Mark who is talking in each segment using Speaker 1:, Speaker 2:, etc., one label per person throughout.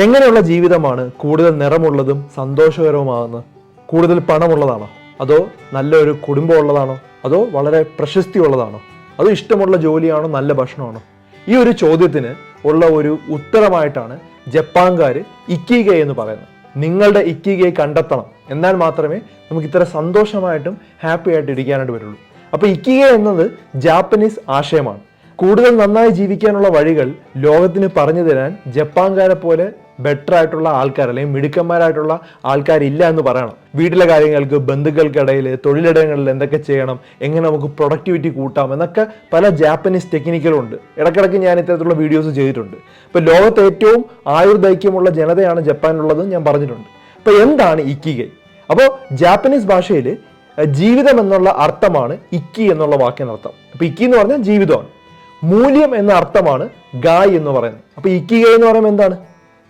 Speaker 1: എങ്ങനെയുള്ള ജീവിതമാണ് കൂടുതൽ നിറമുള്ളതും സന്തോഷകരവുമാകുന്നത് കൂടുതൽ പണമുള്ളതാണോ? അതോ നല്ലൊരു കുടുംബം ഉള്ളതാണോ അതോ വളരെ പ്രശസ്തി ഉള്ളതാണോ അതോ ഇഷ്ടമുള്ള ജോലിയാണോ? നല്ല ഭക്ഷണമാണോ? ഈ ഒരു ചോദ്യത്തിന് ഉള്ള ഒരു ഉത്തരമായിട്ടാണ് ജപ്പാൻകാർ ഇക്കിഗെ എന്ന് പറയുന്നത്. നിങ്ങളുടെ ഇക്കിഗയെ കണ്ടെത്തണം. എന്നാൽ മാത്രമേ നമുക്ക് ഇത്ര സന്തോഷമായിട്ടും ഹാപ്പി ആയിട്ട് ഇരിക്കാനായിട്ട് വരുള്ളൂ അപ്പോൾ ഇക്കിഗെ എന്നത് ജാപ്പനീസ് ആശയമാണ്. കൂടുതൽ നന്നായി ജീവിക്കാനുള്ള വഴികൾ ലോകത്തിന് പറഞ്ഞു തരാൻ ജപ്പാൻകാരെ പോലെ ബെറ്റർ ആയിട്ടുള്ള ആൾക്കാർ അല്ലെങ്കിൽ മിടുക്കന്മാരായിട്ടുള്ള ആൾക്കാരില്ല എന്ന് പറയണം. വീട്ടിലെ കാര്യങ്ങൾക്ക് ബന്ധുക്കൾക്കിടയിൽ തൊഴിലിടങ്ങളിൽ എന്തൊക്കെ ചെയ്യണം എങ്ങനെ നമുക്ക് പ്രൊഡക്ടിവിറ്റി കൂട്ടാം എന്നൊക്കെ പല ജാപ്പനീസ് ടെക്നിക്കുകളുണ്ട് ഇടയ്ക്കിടയ്ക്ക് ഞാൻ ഇത്തരത്തിലുള്ള വീഡിയോസ് ചെയ്തിട്ടുണ്ട്. ഇപ്പോൾ ലോകത്ത് ഏറ്റവും ആയുർദൈക്യമുള്ള ജനതയാണ് ജപ്പാനിലുള്ളത് ഞാൻ പറഞ്ഞിട്ടുണ്ട്. അപ്പോൾ എന്താണ് ഇക്കിഗൈ? അപ്പോൾ ജാപ്പനീസ് ഭാഷയിൽ ജീവിതം എന്നുള്ള അർത്ഥമാണ് ഇക്കി എന്നുള്ള വാക്കിനർത്ഥം. അപ്പോൾ ഇക്കി എന്ന് പറഞ്ഞാൽ ജീവിതമാണ്. മൂല്യം എന്ന അർത്ഥമാണ് ഗായ് എന്ന് പറയുന്നത്. അപ്പൊ ഇക്കിഗായ് എന്ന് പറയുമ്പോൾ എന്താണ്?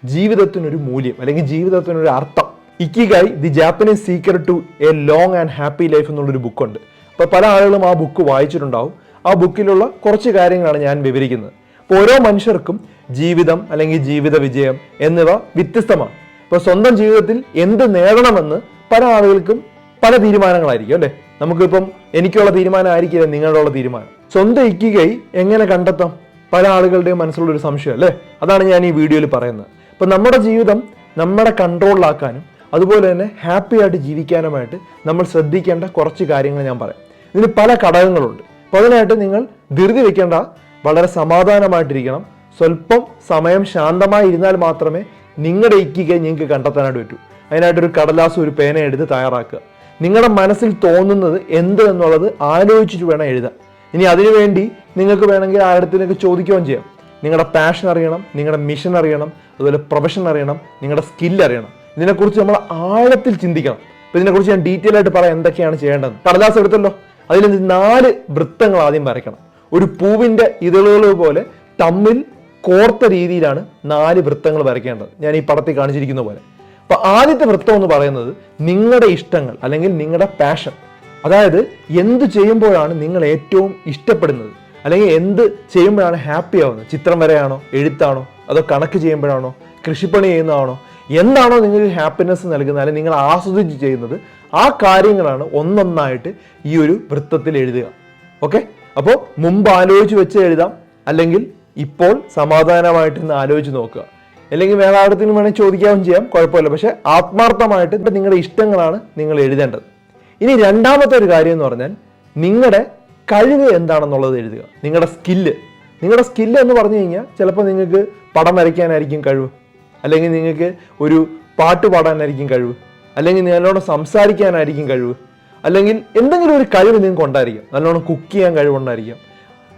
Speaker 1: ജീവിതത്തിനൊരു മൂല്യം അല്ലെങ്കിൽ ജീവിതത്തിനൊരു അർത്ഥം. Ikigai the Japanese secret to a long and happy life എന്നുള്ളൊരു ബുക്കുണ്ട്. അപ്പോൾ പല ആളുകളും ആ ബുക്ക് വായിച്ചിട്ടുണ്ടാവും. ആ ബുക്കിലുള്ള കുറച്ച് കാര്യങ്ങളാണ് ഞാൻ വിവരിക്കുന്നത്. അപ്പോൾ ഓരോ മനുഷ്യർക്കും ജീവിതം അല്ലെങ്കിൽ ജീവിത വിജയം എന്നിവ വ്യത്യസ്തമാണ്. ഇപ്പോൾ സ്വന്തം ജീവിതത്തിൽ എന്ത് നേടണമെന്ന് പല ആളുകൾക്കും പല തീരുമാനങ്ങളായിരിക്കും അല്ലേ? നമുക്കിപ്പം എനിക്കുള്ള തീരുമാനമായിരിക്കില്ല നിങ്ങളുടെ തീരുമാനം. സ്വന്തം ഇക്കികൈ എങ്ങനെ കണ്ടെത്താം? പല ആളുകളുടെയും മനസ്സിലുള്ള ഒരു സംശയം അല്ലേ? അതാണ് ഞാൻ ഈ വീഡിയോയിൽ പറയുന്നത്. അപ്പം നമ്മുടെ ജീവിതം നമ്മുടെ കൺട്രോളിലാക്കാനും അതുപോലെ തന്നെ ഹാപ്പി ആയിട്ട് ജീവിക്കാനുമായിട്ട് നമ്മൾ ശ്രദ്ധിക്കേണ്ട കുറച്ച് കാര്യങ്ങൾ ഞാൻ പറയാം. ഇതിന് പല ഘടകങ്ങളുണ്ട്. അപ്പോൾ അതിനായിട്ട് നിങ്ങൾ ധൃതി വെക്കേണ്ട വളരെ സമാധാനമായിട്ടിരിക്കണം. സ്വല്പം സമയം ശാന്തമായി ഇരുന്നാൽ മാത്രമേ നിങ്ങളുടെ ഇക്കിക നിങ്ങൾക്ക് കണ്ടെത്താനായിട്ട് പറ്റൂ. അതിനായിട്ടൊരു കടലാസ് ഒരു പേന എടുത്ത് തയ്യാറാക്കുക. നിങ്ങളുടെ മനസ്സിൽ തോന്നുന്നത് എന്ത് എന്നുള്ളത് ആലോചിച്ചിട്ട് വേണം എഴുതാൻ. ഇനി അതിനുവേണ്ടി നിങ്ങൾക്ക് വേണമെങ്കിൽ ആയിരത്തിനൊക്കെ ചോദിക്കുകയും ചെയ്യാം. നിങ്ങളുടെ പാഷൻ അറിയണം നിങ്ങളുടെ മിഷൻ അറിയണം അതുപോലെ പ്രൊഫഷൻ അറിയണം നിങ്ങളുടെ സ്കിൽ അറിയണം. ഇതിനെക്കുറിച്ച് നമ്മൾ ആഴത്തിൽ ചിന്തിക്കണം. അപ്പൊ ഇതിനെക്കുറിച്ച് ഞാൻ ഡീറ്റെയിൽ ആയിട്ട് പറയാം എന്തൊക്കെയാണ് ചെയ്യേണ്ടത്. കടലാസ് എടുത്തല്ലോ. അതിൽ നാല് വൃത്തങ്ങൾ ആദ്യം വരയ്ക്കണം. ഒരു പൂവിന്റെ ഇതളുകൾ പോലെ തമ്മിൽ കോർത്ത രീതിയിലാണ് നാല് വൃത്തങ്ങൾ വരയ്ക്കേണ്ടത്. ഞാൻ ഈ പടത്തിൽ കാണിച്ചിരിക്കുന്ന പോലെ. അപ്പോൾ ആദ്യത്തെ വൃത്തം എന്ന് പറയുന്നത് നിങ്ങളുടെ ഇഷ്ടങ്ങൾ അല്ലെങ്കിൽ നിങ്ങളുടെ പാഷൻ അതായത് എന്ത് ചെയ്യുമ്പോഴാണ് നിങ്ങൾ ഏറ്റവും ഇഷ്ടപ്പെടുന്നത്? അല്ലെങ്കിൽ എന്ത് ചെയ്യുമ്പോഴാണ് ഹാപ്പി ആവുന്നത്? ചിത്രം വരെയാണോ? എഴുത്താണോ? അതോ കണക്ക് ചെയ്യുമ്പോഴാണോ? കൃഷിപ്പണി ചെയ്യുന്നതാണോ? എന്താണോ നിങ്ങൾക്ക് ഹാപ്പിനെസ് നൽകുന്നത്? അല്ലെങ്കിൽ നിങ്ങൾ ആസ്വദിച്ച് ചെയ്യുന്നത്? ആ കാര്യങ്ങളാണ് ഒന്നൊന്നായിട്ട് ഈ ഒരു വൃത്തത്തിൽ എഴുതുക. ഓക്കെ അപ്പോൾ മുമ്പ് ആലോചിച്ച് വെച്ച് എഴുതാം. അല്ലെങ്കിൽ ഇപ്പോൾ സമാധാനമായിട്ട് ഇന്ന് ആലോചിച്ച് നോക്കുക. അല്ലെങ്കിൽ വേറെ ആരുടെ വേണമെങ്കിൽ ചോദിക്കാവും ചെയ്യാം. കുഴപ്പമില്ല. പക്ഷേ ആത്മാർത്ഥമായിട്ട് ഇപ്പം നിങ്ങളുടെ ഇഷ്ടങ്ങളാണ് നിങ്ങൾ എഴുതേണ്ടത്. ഇനി രണ്ടാമത്തെ ഒരു കാര്യം എന്ന് പറഞ്ഞാൽ നിങ്ങളുടെ കഴിവ് എന്താണെന്നുള്ളത് എഴുതുക. നിങ്ങളുടെ സ്കില്ല് നിങ്ങളുടെ സ്കില്ല് എന്ന് പറഞ്ഞു കഴിഞ്ഞാൽ ചിലപ്പോൾ നിങ്ങൾക്ക് പടം വരയ്ക്കാനായിരിക്കും കഴിവ്. അല്ലെങ്കിൽ നിങ്ങൾക്ക് ഒരു പാട്ട് പാടാനായിരിക്കും കഴിവ്. അല്ലെങ്കിൽ നിങ്ങളോട് സംസാരിക്കാനായിരിക്കും കഴിവ്. അല്ലെങ്കിൽ എന്തെങ്കിലും ഒരു കഴിവ് നിങ്ങൾക്ക് ഉണ്ടായിരിക്കും. നല്ലോണം കുക്ക് ചെയ്യാൻ കഴിവുണ്ടായിരിക്കാം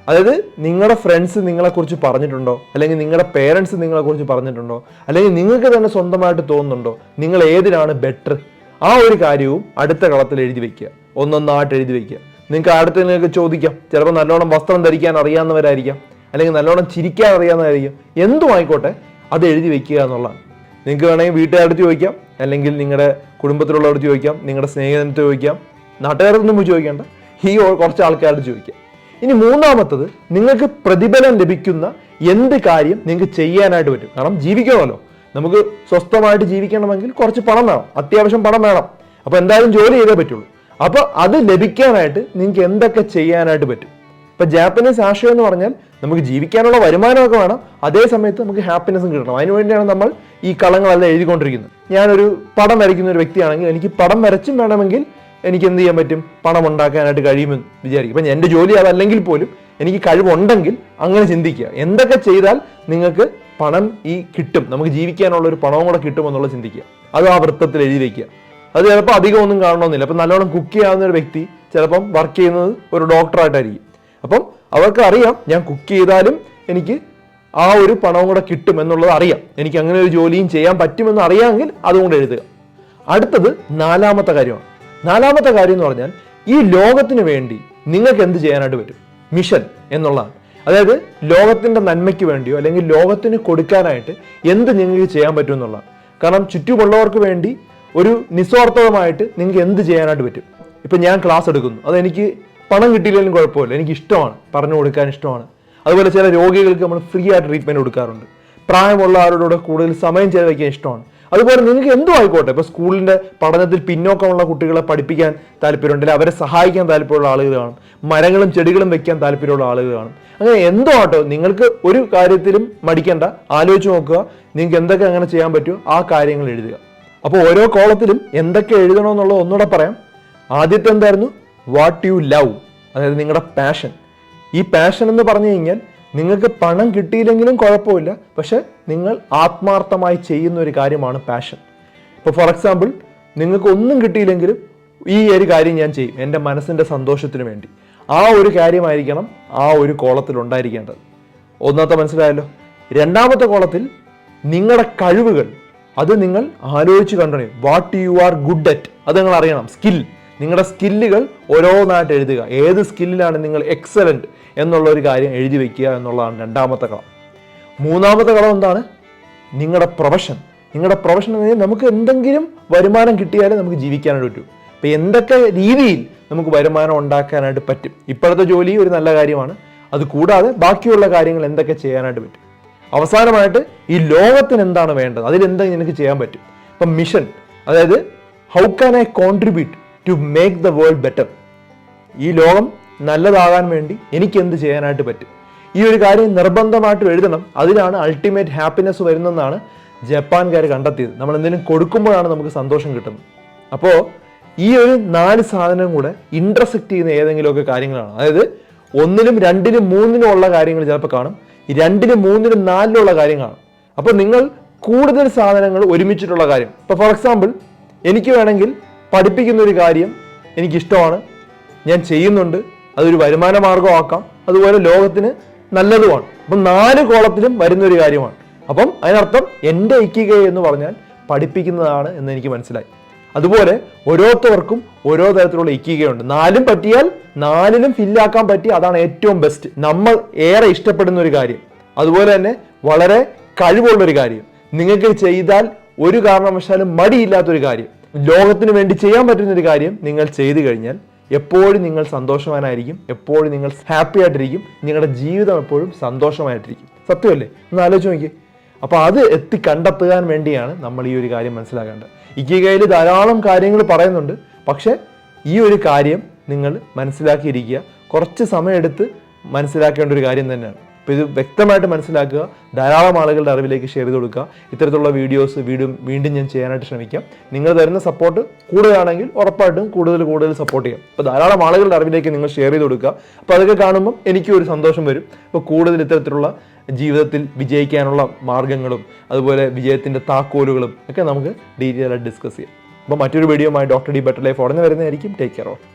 Speaker 1: അതായത് നിങ്ങളുടെ ഫ്രണ്ട്സ് നിങ്ങളെക്കുറിച്ച് പറഞ്ഞിട്ടുണ്ടോ? അല്ലെങ്കിൽ നിങ്ങളുടെ പേരൻസ് നിങ്ങളെക്കുറിച്ച് പറഞ്ഞിട്ടുണ്ടോ? അല്ലെങ്കിൽ നിങ്ങൾക്ക് തന്നെ സ്വന്തമായിട്ട് തോന്നുന്നുണ്ടോ? നിങ്ങൾ ഏതിനാണ് ബെറ്റർ ആ ഒരു കാര്യവും അടുത്ത കളത്തിൽ എഴുതി വെക്കുക. ഒന്നൊന്നായിട്ട് എഴുതി വെക്കുക. നിങ്ങൾക്ക് അടുത്ത് നിങ്ങൾക്ക് ചോദിക്കാം. ചിലപ്പോൾ നല്ലോണം വസ്ത്രം ധരിക്കാൻ അറിയാവുന്നവരായിരിക്കാം. അല്ലെങ്കിൽ നല്ലോണം ചിരിക്കാൻ അറിയാവുന്നവരായിരിക്കും. എന്തും ആയിക്കോട്ടെ അത് എഴുതി വെക്കുക എന്നുള്ളതാണ്. നിങ്ങൾക്ക് വേണമെങ്കിൽ വീട്ടുകാരുടെ ചോദിക്കാം. അല്ലെങ്കിൽ നിങ്ങളുടെ കുടുംബത്തിലുള്ളവർക്ക് ചോദിക്കാം. നിങ്ങളുടെ സ്നേഹിതനടുത്ത് ചോദിക്കാം. നാട്ടുകാരൊന്നും ചോദിക്കേണ്ട. ഈ കുറച്ച് ആൾക്കാരോട് ചോദിക്കാം. ഇനി മൂന്നാമത്തത് നിങ്ങൾക്ക് പ്രതിഫലം ലഭിക്കുന്ന എന്ത് കാര്യം നിങ്ങൾക്ക് ചെയ്യാനായിട്ട് പറ്റും. കാരണം ജീവിക്കണമല്ലോ. നമുക്ക് സ്വസ്ഥമായിട്ട് ജീവിക്കണമെങ്കിൽ കുറച്ച് പണം വേണം. അത്യാവശ്യം പണം വേണം. അപ്പോൾ എന്തായാലും ജോലി ചെയ്തേ പറ്റുള്ളൂ. അപ്പൊ അത് ലഭിക്കാനായിട്ട് നിങ്ങൾക്ക് എന്തൊക്കെ ചെയ്യാനായിട്ട് പറ്റും? ഇപ്പൊ ജാപ്പനീസ് ആശയം എന്ന് പറഞ്ഞാൽ നമുക്ക് ജീവിക്കാനുള്ള വരുമാനമൊക്കെ വേണം. അതേ സമയത്ത് നമുക്ക് ഹാപ്പിനെസ്സും കിട്ടണം. അതിനു വേണ്ടിയാണ് നമ്മൾ ഈ കളങ്ങളെല്ലാം എഴുതിക്കൊണ്ടിരിക്കുന്നത്. ഞാനൊരു പടം വരയ്ക്കുന്ന ഒരു വ്യക്തിയാണെങ്കിൽ എനിക്ക് പടം വരച്ചും വേണമെങ്കിൽ എനിക്ക് എന്ത് ചെയ്യാൻ പറ്റും? പണം ഉണ്ടാക്കാനായിട്ട് കഴിയുമെന്ന് വിചാരിക്കും. ഇപ്പം എന്റെ ജോലി അതല്ലെങ്കിൽ പോലും എനിക്ക് കഴിവുണ്ടെങ്കിൽ അങ്ങനെ ചിന്തിക്കുക. എന്തൊക്കെ ചെയ്താൽ നിങ്ങൾക്ക് പണം ഈ കിട്ടും. നമുക്ക് ജീവിക്കാനുള്ള ഒരു പണവും കൂടെ കിട്ടും കിട്ടുമെന്നുള്ള ചിന്തിക്കുക. അത് ആ വൃത്തത്തിൽ എഴുതി വയ്ക്കുക അത് ചിലപ്പോൾ അധികം ഒന്നും കാണണമെന്നില്ല. അപ്പം നല്ലോണം കുക്ക് ചെയ്യാവുന്ന ഒരു വ്യക്തി ചിലപ്പം വർക്ക് ചെയ്യുന്നത് ഒരു ഡോക്ടറായിട്ടായിരിക്കും അപ്പം അവർക്ക് അറിയാം ഞാൻ കുക്ക് ചെയ്താലും എനിക്ക് ആ ഒരു പണവും കൂടെ കിട്ടും എന്നുള്ളത് അറിയാം. എനിക്ക് അങ്ങനെ ഒരു ജോലിയും ചെയ്യാൻ പറ്റുമെന്ന് അറിയാമെങ്കിൽ അതുകൊണ്ട് എഴുതുക. അടുത്തത് നാലാമത്തെ കാര്യമാണ്. നാലാമത്തെ കാര്യം എന്ന് പറഞ്ഞാൽ ഈ ലോകത്തിന് വേണ്ടി നിങ്ങൾക്ക് എന്ത് ചെയ്യാനായിട്ട് പറ്റും? മിഷൻ എന്നുള്ളതാണ്. അതായത് ലോകത്തിന്റെ നന്മയ്ക്ക് വേണ്ടിയോ അല്ലെങ്കിൽ ലോകത്തിന് കൊടുക്കാനായിട്ട് എന്ത് നിങ്ങൾക്ക് ചെയ്യാൻ പറ്റും എന്നുള്ളതാണ്. കാരണം ചുറ്റുമുള്ളവർക്ക് വേണ്ടി ഒരു നിസ്വാർത്ഥമായിട്ട് നിങ്ങൾക്ക് എന്ത് ചെയ്യാനായിട്ട് പറ്റും? ഇപ്പം ഞാൻ ക്ലാസ് എടുക്കുന്നു. അതെനിക്ക് പണം കിട്ടിയില്ലെങ്കിലും കുഴപ്പമില്ല. എനിക്ക് ഇഷ്ടമാണ്. പറഞ്ഞു കൊടുക്കാൻ ഇഷ്ടമാണ്. അതുപോലെ ചില രോഗികൾക്ക് നമ്മൾ ഫ്രീ ആയിട്ട് ട്രീറ്റ്മെന്റ് കൊടുക്കാറുണ്ട്. പ്രായമുള്ള ആരോടുകൂടെ കൂടുതൽ സമയം ചെലവഴിക്കാൻ ഇഷ്ടമാണ്. അതുപോലെ നിങ്ങൾക്ക് എന്തും ആയിക്കോട്ടെ? ഇപ്പോൾ സ്കൂളിന്റെ പഠനത്തിൽ പിന്നോക്കമുള്ള കുട്ടികളെ പഠിപ്പിക്കാൻ താല്പര്യമുണ്ട് അല്ലെങ്കിൽ അവരെ സഹായിക്കാൻ താല്പര്യമുള്ള ആളുകൾ കാണും. മരങ്ങളും ചെടികളും വെക്കാൻ താല്പര്യമുള്ള ആളുകൾ കാണും. അങ്ങനെ എന്തോ ആട്ടോ? നിങ്ങൾക്ക് ഒരു കാര്യത്തിലും മടിക്കേണ്ട. ആലോചിച്ച് നോക്കുക. നിങ്ങൾക്ക് എന്തൊക്കെ അങ്ങനെ ചെയ്യാൻ പറ്റുമോ? ആ കാര്യങ്ങൾ എഴുതുക. അപ്പോൾ ഓരോ കോളത്തിലും എന്തൊക്കെ എഴുതണമെന്നുള്ളത് ഒന്നുകൂടെ പറയാം. ആദ്യത്തെ എന്തായിരുന്നു? വാട്ട് യു ലവ് അതായത് നിങ്ങളുടെ പാഷൻ ഈ പാഷൻ എന്ന് പറഞ്ഞു കഴിഞ്ഞാൽ നിങ്ങൾക്ക് പണം കിട്ടിയില്ലെങ്കിലും കുഴപ്പമില്ല. പക്ഷെ നിങ്ങൾ ആത്മാർത്ഥമായി ചെയ്യുന്ന ഒരു കാര്യമാണ് പാഷൻ ഇപ്പോൾ ഫോർ എക്സാമ്പിൾ നിങ്ങൾക്ക് ഒന്നും കിട്ടിയില്ലെങ്കിലും ഈ ഒരു കാര്യം ഞാൻ ചെയ്യും. എന്റെ മനസ്സിന്റെ സന്തോഷത്തിന് വേണ്ടി. ആ ഒരു കാര്യമായിരിക്കണം ആ ഒരു കോളത്തിൽ ഉണ്ടായിരിക്കേണ്ടത്. ഒന്നാമത്തെ മനസ്സിലായല്ലോ? രണ്ടാമത്തെ കോളത്തിൽ നിങ്ങളുടെ കഴിവുകൾ അത് നിങ്ങൾ ആലോചിച്ച് കണ്ടു what you are good at അത് നിങ്ങൾ അറിയണം. സ്കിൽ നിങ്ങളുടെ സ്കില്ലുകൾ ഓരോന്നായിട്ട് എഴുതുക. ഏത് സ്കില്ലിലാണ് നിങ്ങൾ എക്സലന്റ് എന്നുള്ള ഒരു കാര്യം എഴുതി വയ്ക്കുക എന്നുള്ളതാണ് രണ്ടാമത്തെ കളം. മൂന്നാമത്തെ കളം എന്താണ്? നിങ്ങളുടെ പ്രൊഫഷൻ നിങ്ങളുടെ പ്രൊഫഷൻ എന്ന് നമുക്ക് എന്തെങ്കിലും വരുമാനം കിട്ടിയാലേ നമുക്ക് ജീവിക്കാനായിട്ട് പറ്റൂ. അപ്പോൾ എന്തൊക്കെ രീതിയിൽ നമുക്ക് വരുമാനം ഉണ്ടാക്കാനായിട്ട് പറ്റും? ഇപ്പോഴത്തെ ജോലി ഒരു നല്ല കാര്യമാണ്. അത് കൂടാതെ ബാക്കിയുള്ള കാര്യങ്ങൾ എന്തൊക്കെ ചെയ്യാനായിട്ട് പറ്റും? അവസാനമായിട്ട് ഈ ലോകത്തിന് എന്താണ് വേണ്ടത്? അതിലെന്താ നിനക്ക് ചെയ്യാൻ പറ്റും? ഇപ്പം മിഷൻ അതായത് how can I contribute to make the world better ഈ ലോകം നല്ലതാകാൻ വേണ്ടി എനിക്ക് എന്ത് ചെയ്യാനായിട്ട് പറ്റും? ഈ ഒരു കാര്യം നിർബന്ധമായിട്ടും എഴുതണം. അതിലാണ് അൾട്ടിമേറ്റ് ഹാപ്പിനെസ് വരുന്നതെന്നാണ് ജപ്പാൻകാർ കണ്ടെത്തിയത്. നമ്മൾ എന്തെങ്കിലും കൊടുക്കുമ്പോഴാണ് നമുക്ക് സന്തോഷം കിട്ടുന്നത്. അപ്പോൾ ഈ ഒരു നാല് സാധനം കൂടെ ഇൻട്രസെക്റ്റ് ചെയ്യുന്ന ഏതെങ്കിലുമൊക്കെ കാര്യങ്ങളാണ്. അതായത് ഒന്നിലും രണ്ടിലും മൂന്നിനും ഉള്ള കാര്യങ്ങൾ ചിലപ്പോൾ കാണും. രണ്ടിനും രണ്ടിലും മൂന്നിലും നാലിലുള്ള കാര്യങ്ങളാണ്. അപ്പോൾ നിങ്ങൾ കൂടുതൽ സാധനങ്ങൾ ഒരുമിച്ചിട്ടുള്ള കാര്യം. ഇപ്പോൾ ഫോർ എക്സാമ്പിൾ എനിക്ക് വേണമെങ്കിൽ പഠിപ്പിക്കുന്ന ഒരു കാര്യം എനിക്കിഷ്ടമാണ്. ഞാൻ ചെയ്യുന്നുണ്ട്. അതൊരു വരുമാന മാർഗമാക്കാം അതുപോലെ ലോകത്തിന് നല്ലതുമാണ്. അപ്പം നാല് കോളത്തിലും വരുന്ന ഒരു കാര്യമാണ്. അപ്പം അതിനർത്ഥം എന്റെ ഇക്കിക എന്ന് പറഞ്ഞാൽ പഠിപ്പിക്കുന്നതാണ് എന്ന് എനിക്ക് മനസ്സിലായി. അതുപോലെ ഓരോരുത്തർക്കും ഓരോ തരത്തിലുള്ള ഇക്കികയുണ്ട് നാലും പറ്റിയാൽ നാലിലും ഫില്ലാക്കാൻ പറ്റി അതാണ് ഏറ്റവും ബെസ്റ്റ് നമ്മൾ ഏറെ ഇഷ്ടപ്പെടുന്ന ഒരു കാര്യം. അതുപോലെ തന്നെ വളരെ കഴിവുള്ള ഒരു കാര്യം. നിങ്ങൾക്ക് ചെയ്താൽ ഒരു കാരണവശാലും മടിയില്ലാത്തൊരു കാര്യം. ലോകത്തിന് വേണ്ടി ചെയ്യാൻ പറ്റുന്ന ഒരു കാര്യം നിങ്ങൾ ചെയ്തു കഴിഞ്ഞാൽ എപ്പോഴും നിങ്ങൾ സന്തോഷവാനായിരിക്കും എപ്പോഴും നിങ്ങൾ ഹാപ്പി ആയിട്ടിരിക്കും നിങ്ങളുടെ ജീവിതം എപ്പോഴും സന്തോഷമായിട്ടിരിക്കും. സത്യമല്ലേ? ഒന്ന് ആലോചിച്ച് നോക്കിയേ. അപ്പോൾ അത് എത്തി കണ്ടെത്തുവാൻ വേണ്ടിയാണ് നമ്മൾ ഈ ഒരു കാര്യം മനസ്സിലാക്കേണ്ടത്. ഇക്കികയിൽ ധാരാളം കാര്യങ്ങൾ പറയുന്നുണ്ട്. പക്ഷേ ഈ ഒരു കാര്യം നിങ്ങൾ മനസ്സിലാക്കിയിരിക്കുക. കുറച്ച് സമയമെടുത്ത് മനസ്സിലാക്കേണ്ട ഒരു കാര്യം തന്നെയാണ്. അപ്പോൾ ഇത് വ്യക്തമായിട്ട് മനസ്സിലാക്കുക. ധാരാളം ആളുകളുടെ അറിവിലേക്ക് ഷെയർ ചെയ്ത് കൊടുക്കുക. ഇത്തരത്തിലുള്ള വീഡിയോസ് വീണ്ടും വീണ്ടും ഞാൻ ചെയ്യാനായിട്ട് ശ്രമിക്കാം. നിങ്ങൾ തരുന്ന സപ്പോർട്ട് കൂടുതലാണെങ്കിൽ ഉറപ്പായിട്ടും കൂടുതൽ കൂടുതൽ സപ്പോർട്ട് ചെയ്യാം. അപ്പോൾ ധാരാളം ആളുകളുടെ അറിവിലേക്ക് നിങ്ങൾ ഷെയർ ചെയ്ത് കൊടുക്കുക. അപ്പോൾ അതൊക്കെ കാണുമ്പം എനിക്കും ഒരു സന്തോഷം വരും. അപ്പോൾ കൂടുതൽ ഇത്തരത്തിലുള്ള ജീവിതത്തിൽ വിജയിക്കാനുള്ള മാർഗങ്ങളും അതുപോലെ വിജയത്തിന്റെ താക്കോലുകളും ഒക്കെ നമുക്ക് ഡീറ്റെയിൽ ആയിട്ട് ഡിസ്കസ് ചെയ്യാം. അപ്പോൾ മറ്റൊരു video doctor D better life ഉടനെ വരുന്നതായിരിക്കും. Take care of